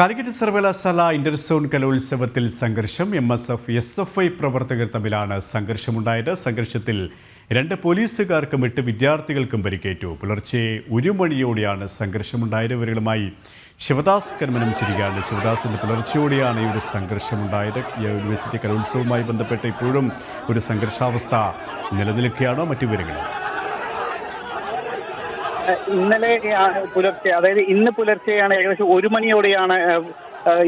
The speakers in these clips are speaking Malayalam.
കാലിക്കറ്റ് സർവകലാശാല ഇന്റർസോൺ കലോത്സവത്തിൽ സംഘർഷം M S F S F I പ്രവർത്തകർ തമ്മിലാണ് സംഘർഷമുണ്ടായത്. സംഘർഷത്തിൽ രണ്ട് പോലീസുകാർക്കും എട്ട് വിദ്യാർത്ഥികൾക്കും പരിക്കേറ്റു. പുലർച്ചെ ഒരു മണിയോടെയാണ് സംഘർഷമുണ്ടായത്. ഇവരുമായി ശിവദാസ് കന്മനം ചിരികയാണ് ശിവദാസിന്റെ പുലർച്ചയോടെയാണ് ഈ ഒരു സംഘർഷമുണ്ടായത്. യൂണിവേഴ്സിറ്റി കലോത്സവവുമായി ബന്ധപ്പെട്ട് ഇപ്പോഴും ഒരു സംഘർഷാവസ്ഥ നിലനിൽക്കുകയാണോ. മറ്റു വിവരങ്ങളും ഇന്നലെ പുലർച്ചെ അതായത് ഇന്ന് പുലർച്ചെയാണ് ഏകദേശം ഒരു മണിയോടെയാണ്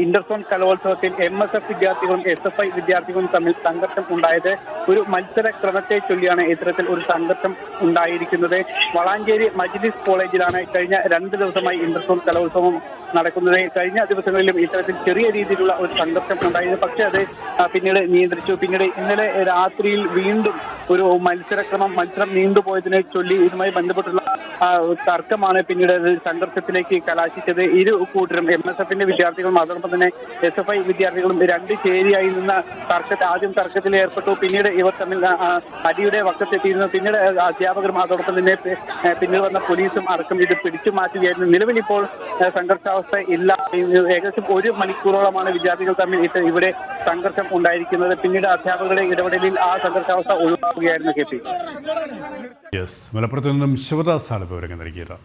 ഇന്റർസോൺ കലോത്സവത്തിൽ എം എസ് എഫ് വിദ്യാർത്ഥികളും എസ് എഫ് ഐ വിദ്യാർത്ഥികളും തമ്മിൽ സംഘർഷം ഉണ്ടായത്. ഒരു മത്സര ക്രമത്തെ ചൊല്ലിയാണ് ഇത്തരത്തിൽ ഒരു സംഘർഷം ഉണ്ടായിരിക്കുന്നത്. വളാഞ്ചേരി മജ്ലിസ് കോളേജിലാണ് കഴിഞ്ഞ രണ്ട് ദിവസമായി ഇന്റർസോൺ കലോത്സവം നടക്കുന്നത്. കഴിഞ്ഞ ദിവസങ്ങളിലും ഇത്തരത്തിൽ ചെറിയ രീതിയിലുള്ള ഒരു സംഘർഷം ഉണ്ടായിരുന്നു. പക്ഷേ അത് പിന്നീട് നിയന്ത്രിച്ചു. പിന്നീട് ഇന്നലെ രാത്രിയിൽ വീണ്ടും ഒരു മത്സരക്രമം മത്സരം നീണ്ടുപോയതിനെ ചൊല്ലി ഇതുമായി ബന്ധപ്പെട്ടുള്ള തർക്കമാണ് പിന്നീട് സംഘർഷത്തിലേക്ക് കലാശിച്ചത്. ഇരു കൂട്ടരും എം എസ് എഫിന്റെ വിദ്യാർത്ഥികളും അതോടൊപ്പം തന്നെ എസ് എഫ് ഐ വിദ്യാർത്ഥികളും രണ്ട് ചേരിയായി നിന്ന തർക്കത്തിൽ ആദ്യം തർക്കത്തിൽ ഏർപ്പെട്ടു. പിന്നീട് ഇവർ തമ്മിൽ അടിയുടെ വക്കത്തെത്തിയിരുന്നു. പിന്നീട് അധ്യാപകരും അതോടൊപ്പം തന്നെ പിന്നീട് വന്ന പോലീസും അടക്കം ഇത് പിടിച്ചു മാറ്റുകയായിരുന്നു നിലവിൽ ഇപ്പോൾ സംഘർഷാവസ്ഥ ഇല്ല. ഏകദേശം ഒരു മണിക്കൂറോളമാണ് വിദ്യാർത്ഥികൾ തമ്മിൽ ഇവിടെ സംഘർഷം ഉണ്ടായിരിക്കുന്നത്. പിന്നീട് അധ്യാപകരുടെ ഇടപെടലിൽ ആ സംഘർഷാവസ്ഥ ഒഴിവാക്കുകയായിരുന്നു കെ പി. യെസ് മലപ്പുറത്ത് നിന്നും ശിവദാസാണ് വിവരങ്ങൾ നൽകിയത്.